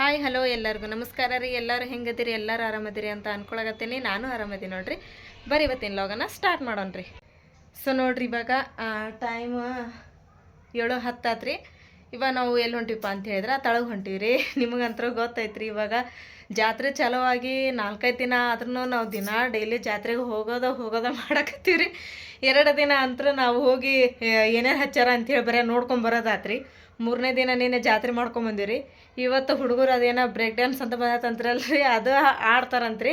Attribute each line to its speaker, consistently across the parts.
Speaker 1: Hi hello ಎಲ್ಲರಿಗೂ. ನಮಸ್ಕಾರ ರೀ. ಎಲ್ಲರೂ ಹೆಂಗದಿರಿ? ಎಲ್ಲರೂ ಆರಾಮದಿರಿ ಅಂತ ಅನ್ಕೊಳಗತ್ತೀನಿ ನಾನು ಆರಾಮದೀನಿ ನೋಡ್ರಿ. ಬರೀ ಇವತ್ತಿನ ಲಾಗನ ಸ್ಟಾರ್ಟ್ ಮಾಡೋಣ ರೀ. ಸೊ ನೋಡ್ರಿ ಇವಾಗ ಟೈಮ್ ಏಳು ಹತ್ತಾತ್ರಿ. ಇವಾಗ ನಾವು ಎಲ್ಲಿ ಹೊಂಟಿವಪ್ಪ ಅಂತ ಹೇಳಿದ್ರೆ ತಳಗೆ ಹೊಂಟಿವಿ ರೀ ನಿಮಗಂತೂ ಗೊತ್ತೈತ್ರಿ ಇವಾಗ ಜಾತ್ರೆ ಚಲೋ ಆಗಿ ನಾಲ್ಕೈದು ದಿನ ಆದ್ರೂ ನಾವು ದಿನ ಡೈಲಿ ಜಾತ್ರೆಗೆ ಹೋಗೋದ ಹೋಗೋದ ಮಾಡಕತ್ತೀವಿ ರೀ ಎರಡು ದಿನ ಅಂತರೂ ನಾವು ಹೋಗಿ ಏನೇನು ಹಚ್ಚಾರ ಅಂತೇಳಿ ಬರೀ ನೋಡ್ಕೊಂಡ್ ಬರೋದಾತ್ರಿ. ಮೂರನೇ ದಿನ ನಿನ್ನೆ ಜಾತ್ರೆ ಮಾಡ್ಕೊಂಬಂದಿರಿ ಇವತ್ತು ಹುಡುಗರು ಅದೇನೋ ಬ್ರೇಕ್ ಡ್ಯಾನ್ಸ್ ಅಂತ ಬಂದತ್ತಂತ್ರಲ್ರಿ ಅದು ಆಡ್ತಾರಂತ್ರಿ.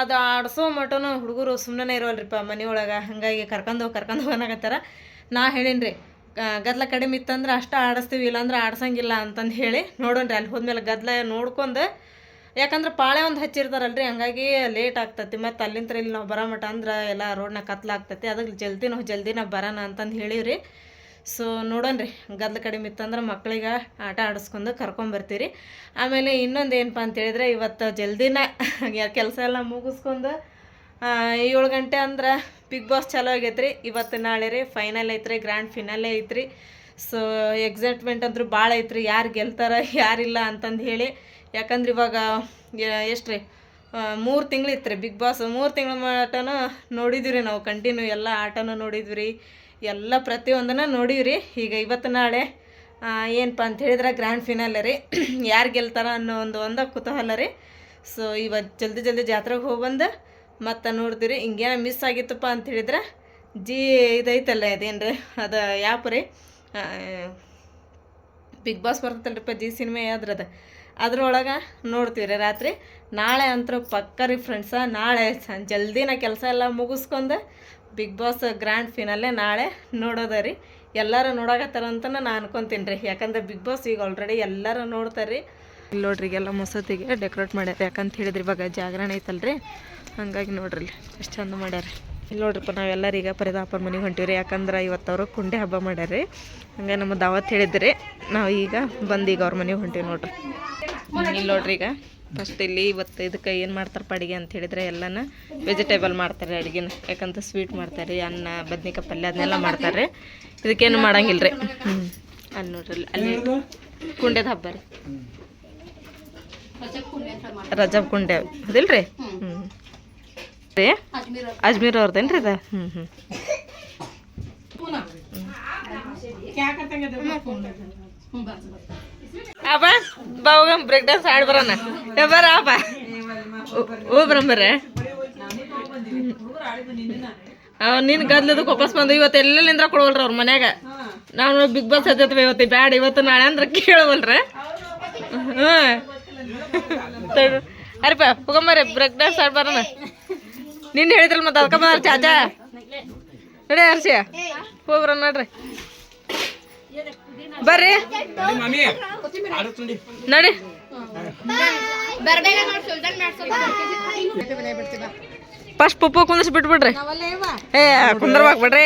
Speaker 1: ಅದು ಆಡಿಸೋ ಮಟ್ಟನು ಹುಡುಗರು ಸುಮ್ಮನೆ ಇರೋಲ್ರಿಪ್ಪ ಮನೆಯೊಳಗೆ. ಹಾಗಾಗಿ ಕರ್ಕೊಂಡು ಕರ್ಕೊಂಡು ಹೋಗನಾಗತ್ತಾರ ನಾ ಹೇಳೀನಿ ರೀ ಗದ್ಲ ಕಡಿಮೆ ಇತ್ತಂದ್ರೆ ಅಷ್ಟು ಆಡಿಸ್ತೀವಿ, ಇಲ್ಲಾಂದ್ರೆ ಆಡ್ಸಂಗಿಲ್ಲ ಅಂತಂದು ಹೇಳಿ ನೋಡೋಣ್ರಿ. ಅಲ್ಲಿ ಹೋದ್ಮೇಲೆ ಗದ್ಲ ನೋಡ್ಕೊಂಡು, ಯಾಕಂದ್ರೆ ಪಾಳೆ ಒಂದು ಹಚ್ಚಿರ್ತಾರಲ್ರಿ, ಹಂಗಾಗಿ ಲೇಟ್ ಆಗ್ತತಿ. ಮತ್ತು ಅಲ್ಲಿಂದ ಇಲ್ಲಿ ನಾವು ಬರೋ ಮಟ ಅಂದ್ರೆ ಎಲ್ಲ ರೋಡ್ನಾಗ ಕತ್ಲಾಗ್ತತಿ ಅದಕ್ಕೆ ಜಲ್ದಿ ನಾವು ಜಲ್ದಿನ ಬರೋಣ ಅಂತಂದು ಹೇಳಿವ್ರಿ. ಸೊ ನೋಡೋಣ ರೀ ಗದ್ದಲ ಕಡಿಮೆ ಇತ್ತಂದ್ರೆ ಮಕ್ಕಳಿಗೆ ಆಟ ಆಡಿಸ್ಕೊಂಡು ಕರ್ಕೊಂಬರ್ತೀರಿ ಆಮೇಲೆ ಇನ್ನೊಂದು ಏನಪ್ಪ ಅಂತ ಹೇಳಿದ್ರೆ ಇವತ್ತು ಜಲ್ದಿನ ಕೆಲಸ ಎಲ್ಲ ಮುಗಿಸ್ಕೊಂಡು ಏಳು ಗಂಟೆ ಅಂದ್ರೆ ಬಿಗ್ ಬಾಸ್ ಚಾಲೂ ಆಗೈತೆ ರೀ ಇವತ್ತು ನಾಳೆ ರೀ ಫೈನಲ್ ಐತ್ರಿ ಗ್ರ್ಯಾಂಡ್ ಫಿನಾಲೆ ಐತ್ರಿ. ಸೊ ಎಕ್ಸೈಟ್ಮೆಂಟ್ ಅಂದ್ರೂ ಭಾಳ ಐತ್ರಿ. ಯಾರು ಗೆಲ್ತಾರ, ಯಾರಿಲ್ಲ ಅಂತಂದು ಹೇಳಿ. ಯಾಕಂದ್ರೆ ಇವಾಗ ಎಷ್ಟು ರೀ ಮೂರು ತಿಂಗಳು ಇತ್ತು ರೀ ಬಿಗ್ ಬಾಸ್ ಮೂರು ತಿಂಗಳ ಮಟನೂ ನೋಡಿದ್ವಿ ರೀ ನಾವು. ಕಂಟಿನ್ಯೂ ಎಲ್ಲ ಆಟನೂ ನೋಡಿದ್ವಿ ರೀ ಎಲ್ಲ ಪ್ರತಿಯೊಂದನ್ನು ನೋಡೀವಿ ರೀ ಈಗ ಇವತ್ತು ನಾಳೆ ಏನಪ್ಪ ಅಂತ ಹೇಳಿದ್ರೆ ಗ್ರ್ಯಾಂಡ್ ಫಿನಾಲೆ ರೀ. ಯಾರು ಗೆಲ್ತಾರ ಅನ್ನೋ ಒಂದು ಒಂದು ಕುತೂಹಲ ರೀ. ಸೊ ಇವತ್ತು ಜಲ್ದಿ ಜಲ್ದಿ ಜಾತ್ರೆಗೆ ಹೋಗ್ಬಂದು ಮತ್ತು ರೀ ಹಿಂಗೇನೋ ಮಿಸ್ ಆಗಿತ್ತಪ್ಪ ಅಂತ ಹೇಳಿದ್ರೆ, ಜಿ ಇದೈತಲ್ಲ ಇದೇನು ರೀ ಅದು ಯಾಪ್ ರೀ? ಬಿಗ್ ಬಾಸ್ ಬರ್ತೈತಲ್ರಿಪ್ಪ ಜಿ ಸಿನಿಮಾ ಯಾವ್ದ್ರದ ಅದ್ರೊಳಗೆ ನೋಡ್ತೀವಿ ರೀ ರಾತ್ರಿ. ನಾಳೆ ಅಂತೂ ಪಕ್ಕ ರೀ ಫ್ರೆಂಡ್ಸ ನಾಳೆ ಜಲ್ದಿ ನಾ ಕೆಲಸ ಎಲ್ಲ ಮುಗಿಸ್ಕೊಂಡು ಬಿಗ್ ಬಾಸ್ ಗ್ರ್ಯಾಂಡ್ ಫಿನಲ್ಲೇ ನಾಳೆ ನೋಡೋದ ರೀ. ಎಲ್ಲರೂ ನೋಡಾಕತ್ತಾರ ಅಂತ ನಾನು ಅನ್ಕೊಂತೀನಿ ರೀ. ಯಾಕಂದ್ರೆ ಬಿಗ್ ಬಾಸ್ ಈಗ ಆಲ್ರೆಡಿ ಎಲ್ಲರೂ ನೋಡ್ತಾರೆ. ರೀ ಇಲ್ಲಿ ನೋಡ್ರಿ ಈಗೆಲ್ಲ ಮೊಸತಿಗೆ ಡೆಕೋರೇಟ್ ಮಾಡ್ಯಾರ ಯಾಕಂತ ಹೇಳಿದ್ರಿ ಇವಾಗ ಜಾಗರಣೆ ಐತಲ್ರಿ. ಹಂಗಾಗಿ ನೋಡ್ರಿ ಎಷ್ಟು ಚಂದ ಮಾಡ್ಯಾರ. ಇಲ್ಲಿ ನೋಡ್ರಿಪ್ಪ ನಾವೆಲ್ಲರೀಗ ಈಗ ಪರಿದಾಪರ ಮನೆಗೆ ಹೊಂಟೀವಿ ಯಾಕಂದ್ರೆ ಇವತ್ತು ಅವರು ಕುಂಡೆ ಹಬ್ಬ ಮಾಡ್ಯಾರ ರೀ ಹಂಗೆ ನಮ್ಮ ದಾವತ್ ಹೇಳಿದ್ರಿ. ನಾವು ಈಗ ಬಂದು ಈಗ ಅವ್ರ ಮನೆಗೆ ಹೊಂಟೀವಿ ನೋಡ್ರಿ. ಇಲ್ಲಿ ನೋಡ್ರಿ ಈಗ ಫಸ್ಟ್ ಇಲ್ಲಿ ಇವತ್ತು ಇದಕ್ಕೆ ಏನು ಮಾಡ್ತಾರಪ್ಪ ಅಡುಗೆ ಅಂತ ಹೇಳಿದ್ರೆ ಎಲ್ಲನ ವೆಜಿಟೇಬಲ್ ಮಾಡ್ತಾರೆ ಅಡುಗೆನ. ಯಾಕಂತ ಸ್ವೀಟ್ ಮಾಡ್ತಾರೆ ಅನ್ನ ಬದ್ನಿಕಾಯಿ ಪಲ್ಯ ಅದನ್ನೆಲ್ಲ ಮಾಡ್ತಾರೆ ಇದಕ್ಕೇನು ಮಾಡಂಗಿಲ್ಲ ರೀ ಹ್ಞೂ ಅಲ್ಲಿ ನೋಡ್ರಿ ಅಲ್ಲಿ ಕುಂಡೆದ ಹಬ್ಬ ರೀ. ರಜಬ್ ಕುಂಡೆ ಹೌದಿಲ್ರಿ ಹ್ಞೂ ರೀ ಅಜ್ಮೀರ್ ಅವ್ರದ್ದೇನು ಅದ ಹ್ಞೂ ಹ್ಞೂ ಅಬ್ಬ ಬಾ ಹೋಗ ಬ್ರೇಕ್ ಡ್ಯಾನ್ಸ್ ಆಡಿ ಬರೋಣ. ಬರ ಅಪ್ಪ ಓ ಬರಂಬರ ಅವ ನಿನ್ ಗದ್ಲದಕ್ಕೆ ವಾಪಸ್ ಬಂದು ಇವತ್ತು ಎಲ್ಲೆಲ್ಲಿಂದ ಕೊಡವಲ್ರ ಅವ್ರ ಮನ್ಯಾಗ? ನಾವು ಬಿಗ್ ಬಾಸ್ ಹತ್ತತ್ವ ಇವತ್ತು, ಬ್ಯಾಡ. ಇವತ್ತು ನಾಳೆ ಅಂದ್ರೆ ಕೇಳವಲ್ರ. ಹ್ಞೂ ಅರಿಪ ಹೋಗಂಬರ್ರಿ ಬ್ರೇಕ್ ಡ್ಯಾನ್ಸ್ ಬರೋಣ. ನಿನ್ನ ಹೇಳಿದ್ರಲ್ಲ ಮತ್ತೆ ಅದಕ್ಕೆ ಬಂದಾರ ಚಾಚಾ ನಡಿ ಹರ್ಷಿ ಹೋಗ್ರ ನೋಡ್ರಿ. ಬರ್ರಿ. ನಡಿ. ಫಸ್ಟ್ ಪುಪ್ಪು ಕುಂದಿಸಿ ಬಿಟ್ಬಿಡ್ರಿ. ಏ ಕುಂದರ್ಬಾಕ್ ಬಿಡ್ರಿ.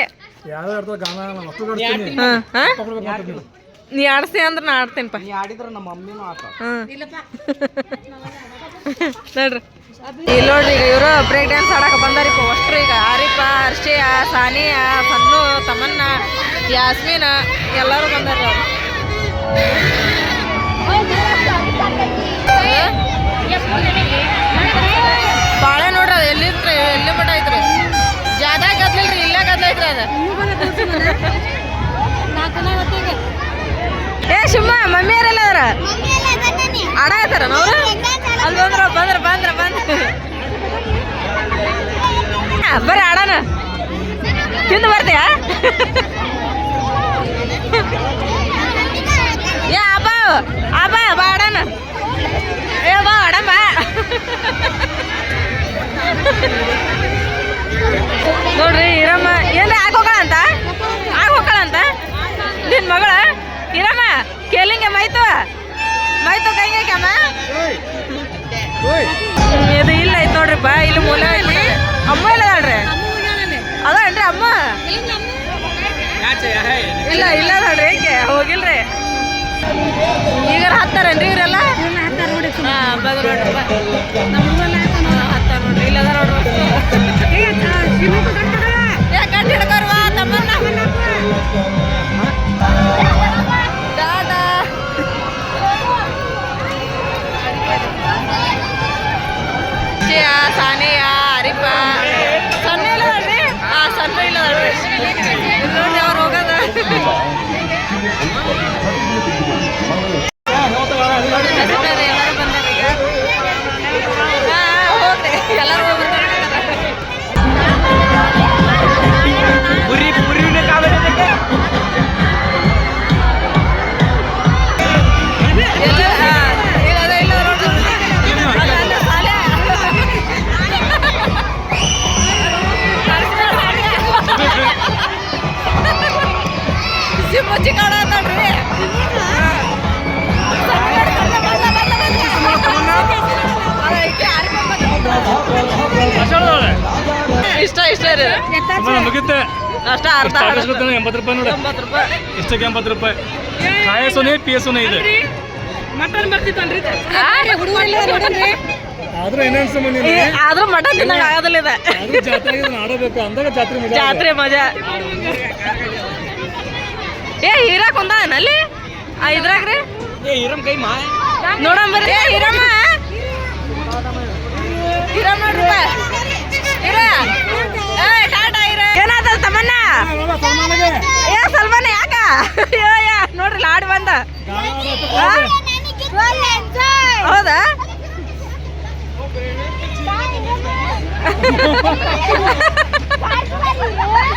Speaker 1: ಹಾಂ ಹಾಂ? ನೀ ಆಡಿಸ್ತಿ ಅಂದ್ರೆ ನಾ ಆಡ್ತೇನಪ್ಪ ನೋಡ್ರಿ. ಇಲ್ಲಿ ನೋಡ್ರಿ ಈಗ ಇವರು ಬ್ರೇಕ್ ಡ್ಯಾನ್ಸ್ ಆಡಕ್ಕೆ ಬಂದಾರಿಪ್ಪ ಅಷ್ಟ್ರು ಈಗ ಆರಿಫ ಹರ್ಷಿಯ, ಸಾನಿಯಾ, ಸನ್ನು, ತಮನ್ನ, ಯಾಸ್ಮಿನ ಎಲ್ಲರೂ ಬಂದಾರ ಭಾಳ ನೋಡ್ರಿ ಅದು ಎಲ್ಲಿದ್ರಿ ಎಲ್ಲಿ ಮಟ ಐತ್ರಿ? ಜಾದ ಗದ್ಲಿಲ್ರಿ, ಇಲ್ಲೇ ಗದ್ಲೈತ್ರಿ ಅದ. ಏ ಶಿಮ್ಮ, ಮಮ್ಮಿ ಯಾರೆಲ್ಲ ಅದಾರ? ಆಯ್ತಾರ ಅವ್ರು? ಅಲ್ಲಿ ಬಂದ್ರ ಬಂದ್ರ ಬಂದ್ರ ಬಂದ್ರ ಬರ್ರಿ ಆಡೋಣ ತಿಂದು ಬರ್ತೀಯಾ? ಏ, ಅಬ್ಬ ಅಬ್ಬ, ಬಾ ಆಡೋಣ ಏ, ಬಾ ಆಡಮ್ಮ ನೋಡ್ರಿ, ಇರಮ್ಮ, ಏನ್ರಿ ಆಗೋಗಳ ಅಂತ? ಆಗೋಗಳ ಅಂತ? ನಿನ್ ಮಗಳ? ಇರಮ್ಮ, ಕೇಳಿಂಗೆ ಮೈತು? ಮೈತು ಕೈಗೆ ಕಮ್ಮ ಇದು ಇಲ್ಲ ಐತ್ ನೋಡ್ರಿಪ್ಪ ಇಲ್ಲಿ ಮೂಲ ಐತಿ. ಅಮ್ಮ ಇಲ್ಲ ಅಲ್ರಿ ಅದ ಏನ್ರಿ ಅಮ್ಮ? ಇಲ್ಲ ಇಲ್ಲ ನೋಡ್ರಿ ಏಕೆ? ಹೋಗಿಲ್ರಿ? ಈಗ ಹತ್ತಾರೇನ್ರಿ ಇವರೆಲ್ಲ? ಹಾ ನೋಡಿ ನೋಡ್ರಿ ಇಷ್ಟ ಇಷ್ಟ ರೀ
Speaker 2: ಮುಗಿತೆ
Speaker 1: ಅಷ್ಟ ಅರ್ಧ
Speaker 2: ಎಂಬತ್ತು ರೂಪಾಯಿ ನೋಡಿ.
Speaker 1: ಎಂಬತ್ತು ರೂಪಾಯಿ.
Speaker 2: ಇಷ್ಟಕ್ಕೆ ಎಂಬತ್ತು ರೂಪಾಯಿ. ಕಾಯಸೋನೆ ಪಿ ಎಸ್ ಸೊನೆ ಇದೆ ಆದ್ರೂ ಏನೇನ್ ಸಂಬಂಧ
Speaker 1: ಏ, ಆದ್ರೂ ಮಟನ್ ತಿನ್ನಕ್ ಆಗೋದಿಲ್ಲ ಇದೆ.
Speaker 2: ಆದ್ರೂ ಜಾತ್ರೆ ಆಡಬೇಕು. ಅಂದಾಗ ಜಾತ್ರೆ ಮಜಾ
Speaker 1: ಜಾತ್ರೆ ಮಜಾ. ಏ ಹೀರಾ ಆ ಇದ್ರಾಗ್ರಿ
Speaker 2: ಏ ಇರಮ್ ಕೈ ಮಾ.
Speaker 1: ನೋಡಂಬರ್ರಿ ಏ ಹೀರಮ್ಮ. ಹೀರಮ್ಮ. ನೋಡ್ರಿ ಬಾ. ಏ ಟಾಟಾ ಏನಾದ ತಮ್ಮನ್ನ ಏ ಸಲ್ಮಾನ ಯಾಕ? ನೋಡ್ರಿ ಲಾಡ್ ಬಂದ? ಹೌದಾ?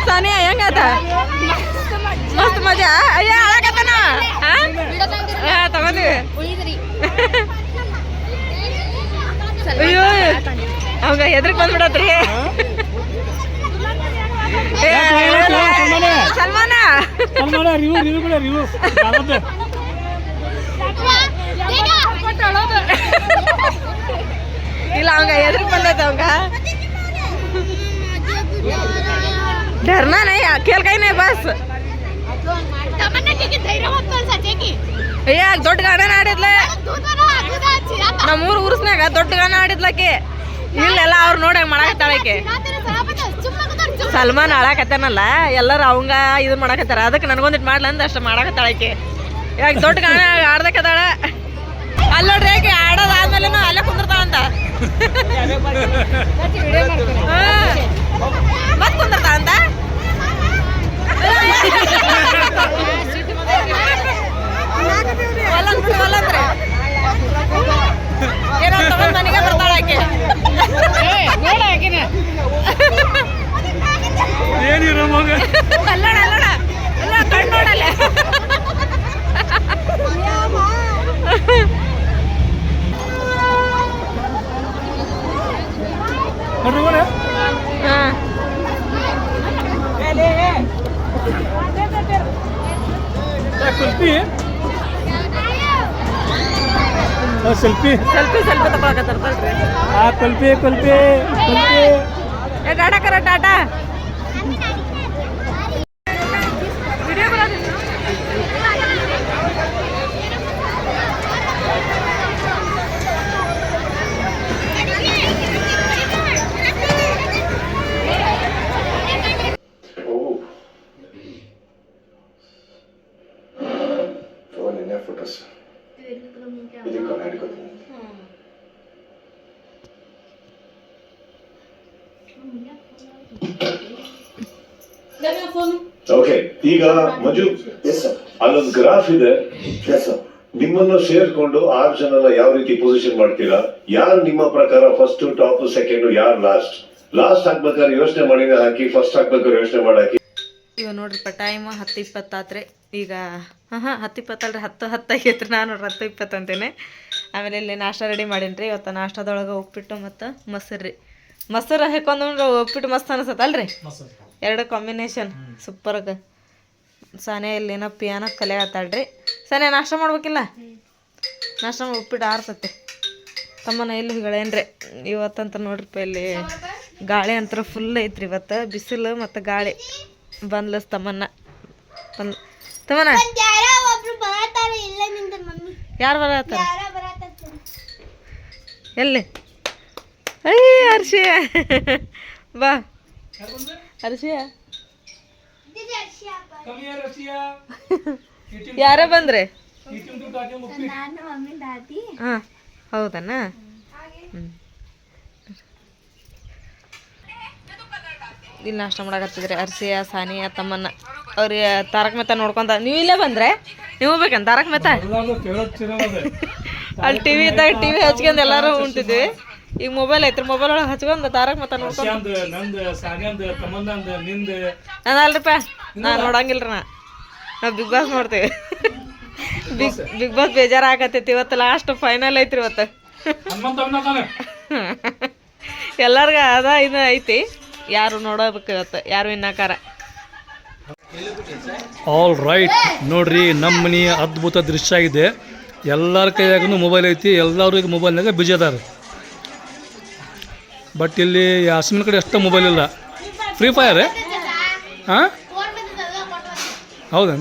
Speaker 1: ಸಾನಿಯಾ ಹೆಂಗಾತ? ಮಸ್ತ್ ಮಜಾ? ಅಯ್ಯ ಅಳಕತ್ತನ? ತಗೊಂಡಿವಿ ಅಯ್ಯೋ ಅವಾಗ ಎದ್ರಕ್ ಬಂದ್ಬಿಡತ್ರಿ ಏ, ಸಲ್ಮಾನ
Speaker 2: ರಿವ್ಯೂ ರಿವ್ಯೂ ಕೂಡ ರಿವ್ಯೂ
Speaker 1: ಇಲ್ಲ ಅವಂಗ ಎದ್ರ ಬಂದೈತೆ ಅವಂಗ. ಡರ್ನಾ ನೈ ಕೇಲ್ ಕೈನೇ ಬಸ್. ಏ ದೊಡ್ಡ ಗಾಣನ ಆಡಿದ್ಲೆ? ನಮ್ಮೂರು ಊರ್ಸ್ನಾಗ ದೊಡ್ಡ ಗಾಣ ಆಡಿದ್ಲಕ್ಕೆ ಇಲ್ಲೆಲ್ಲ ಅವ್ರು ನೋಡಂಗ್ ಮಾಡಾಕತ್ತಾಳಕ್ಕೆ ಸಲ್ಮಾನ್ ಆಳಕತ್ತಾನಲ್ಲ ಎಲ್ಲರೂ ಅವಂಗ ಇದು ಮಾಡಾಕತ್ತಾರ. ಅದಕ್ಕೆ ನನಗೊಂದಿಟ್ಟು ಮಾಡ್ಲ ಅಂದ ಅಷ್ಟು ಮಾಡಾಕತ್ತಾಳಕ್ಕೆ ಯಾಕೆ ದೊಡ್ಡ ಗಾಣ ಆಡ್ದಕ್ಕದಾಳ ಅಲ್ಲಿ ನೋಡ್ರಿ ಯಾಕೆ ಆಡೋದಾದ್ಮೇಲೆ ಅಲ್ಲೇ ಕುಂದಿರ್ತಾಳಂತ ಮತ್ ಕುಂದಿರ್ತಾವ ಅಂತ ಏನೋ ತಗೊಂಡ್ ಮನೆಗೆ ಆಕೆ.
Speaker 2: ಏನಿರ ಮಗ
Speaker 1: ಅಲ್ಲೋಡ ಅಲ್ಲೋಡ ಅಲ್ಲ ಕಣ್ಣು ನೋಡಲ್ಲ
Speaker 2: ನೋಡ್ರಿ ಮಗ
Speaker 1: ಹಾ
Speaker 2: ಕುಲ್ಪಿ ಸೆಲ್ಫಿ
Speaker 1: ಸೆಲ್ಫಿ ಸೆಲ್ಫಿ ತಗೊಳಕತ್ತಾರ
Speaker 2: ಆ ಕುಲ್ಪಿ ಕುಲ್ಪಿ ಕುಲ್ಪಿ
Speaker 1: ಏ ಟಾಟಾ ಕರ ಟಾಟಾ
Speaker 3: ಈಗ ಮಜು ಎಸ್ ಸರ್ ಅಲ್ಲೊಂದು ಗ್ರಾಫ್ ಇದೆ. ಎಸ್ ಸರ್ ನಿಮ್ಮನ್ನು ಸೇರ್ಕೊಂಡು ಆರು ಜನನ ಯಾವ ರೀತಿ ಪೊಸಿಷನ್ ಮಾಡ್ತೀರಾ? ಯಾರು ನಿಮ್ಮ ಪ್ರಕಾರ ಫಸ್ಟ್ ಟಾಪ್ ಸೆಕೆಂಡ್ ಯಾರು ಲಾಸ್ಟ್ ಲಾಸ್ಟ್ ಹಾಕ್ಬೇಕಾದ್ರೆ ಯೋಚನೆ ಮಾಡಿ ಹಾಕಿ ಫಸ್ಟ್ ಹಾಕ್ಬೇಕಾದ್ರೆ ಯೋಚನೆ ಮಾಡಾಕಿ.
Speaker 1: ಇವ ನೋಡ್ರಿಪ್ಪ ಟೈಮ್ ಹತ್ತು ಇಪ್ಪತ್ತಾತ್ರಿ. ಈಗ ಹಾಂ ಹಾಂ ಹತ್ತು ಇಪ್ಪತ್ತಲ್ರಿ ಹತ್ತು ಹತ್ತಾಗೈತ್ರಿ ನಾನು ನೋಡ್ರಿ ಹತ್ತು ಇಪ್ಪತ್ತು ಅಂತೇನೆ. ಆಮೇಲೆ ಇಲ್ಲಿ ನಾಷ್ಟ ರೆಡಿ ಮಾಡೀನಿ ರೀ ಇವತ್ತು ನಾಷ್ಟದೊಳಗೆ ಉಪ್ಪಿಟ್ಟು ಮತ್ತು ಮೊಸರು ರೀ. ಮೊಸರು ಹಾಕೊಂಡ್ರೆ ಉಪ್ಪಿಟ್ಟು ಮಸ್ತ್ ಅನಿಸತ್ತಲ್ರಿ? ಎರಡು ಕಾಂಬಿನೇಷನ್ ಸೂಪರ್ಗೆ ಸಾನೆ ಇಲ್ಲಿ ಏನೋ ಕಲೆ ಕಲಿಯತ್ತಾಳ್ರಿ ಸಾನೆ ನಾಷ್ಟ ಮಾಡ್ಬೇಕಿಲ್ಲ? ನಾಷ್ಟ ಮಾಡಿ ಉಪ್ಪಿಟ್ಟು ಆರ್ತತೆ ತಮ್ಮನ ಇಲ್ಲಿ ಹೇಳೇನ್ರಿ ಇವತ್ತಂತ ನೋಡ್ರಿಪ್ಪ ಇಲ್ಲಿ ಗಾಳಿ ಅಂತರ ಫುಲ್ ಐತ್ರಿ ಇವತ್ತು. ಬಿಸಿಲು ಮತ್ತು ಗಾಳಿ. ಬಂದ್ಲಸ್ ತಮ್ಮನ್ನ. ಬಂದ್ ತಮ್ಮನ?
Speaker 4: ಯಾರು
Speaker 1: ಬರತ್ತಾರ
Speaker 4: ಯಾರೋ ಬರತ್ತಾರ?
Speaker 1: ಎಲ್ಲಿ? ಅಯ್ಯ ಹರ್ಷಿಯ. ಬಾ. ಹರ್ಷಿಯ. ಯಾರ ಬಂದ್ರೆ?
Speaker 4: ನಾನು ಮಮ್ಮಿ ದಾದಿ.
Speaker 1: ಹಾಂ ಹೌದನ? ಹ್ಞೂ ಇಲ್ಲಿ ನಾಷ್ಟ ಮಾಡಕತ್ತಿದ್ರಿ. ಅರ್ಸಿಯ ಸಾನಿಯ ತಮ್ಮನ್ನ. ಅವ್ರಿಗೆ ತಾರಕ್ ಮೆಹ್ತಾ ನೋಡ್ಕೊಂತ ನೀವು ಇಲ್ಲೇ ಬಂದ್ರೆ? ನೀವು ಬೇಕಂತ ತಾರಕ್ ಮೆಹ್ತಾ? ಅಲ್ಲಿ ಟಿವಿ ಇದ್ದಾಗ ಟಿವಿ ಹಚ್ಕೊಂಡು ಎಲ್ಲರೂ ಉಂಟಿದ್ವಿ. ಈಗ ಮೊಬೈಲ್ ಐತ್ರಿ ಮೊಬೈಲ್ ಒಳಗೆ ಹಚ್ಕೊಂಡ್ ತಾರಕ್ ಮತ್ತ ನೋಡ್ಕೊಂಡು. ನಾನು ಅಲ್ರಿಪ್ಪ ನಾ ನೋಡಂಗಿಲ್ರಿ ನಾ. ನಾವು ಬಿಗ್ ಬಾಸ್ ನೋಡ್ತೀವಿ. Big Big Boss. ಬೇಜಾರು ಆಗತ್ತೈತಿ ಇವತ್ತು ಲಾಸ್ಟ್ ಫೈನಲ್ ಐತ್ರಿ ಇವತ್ತು.
Speaker 2: ಎಲ್ಲಾರ್ಗ
Speaker 1: ಎಲ್ಲರಿಗ ಅದ ಇದು ಐತಿ. ಯಾರು ನೋಡೋದಕ್ಕೆ ಇವತ್ತು ಯಾರು ಇನ್ನಾಕಾರ.
Speaker 2: ಆಲ್ ರೈಟ್ ನೋಡ್ರಿ ನಮ್ಮ ಮನೆಯ ಅದ್ಭುತ ದೃಶ್ಯ ಇದೆ ಎಲ್ಲರ ಕೈಯಾಗೂ ಮೊಬೈಲ್ ಐತಿ ಎಲ್ಲರೂ ಈಗ ಮೊಬೈಲ್ನಾಗ ಬಿಜಿ ಅದಾರ. ಬಟ್ ಇಲ್ಲಿ ಯಾಸ್ಮಿನ್ ಕಡೆ ಅಷ್ಟೇ ಮೊಬೈಲ್ ಇಲ್ಲ. ಫ್ರೀ ಫೈರ್ ಹಾಂ ಹೌದಾ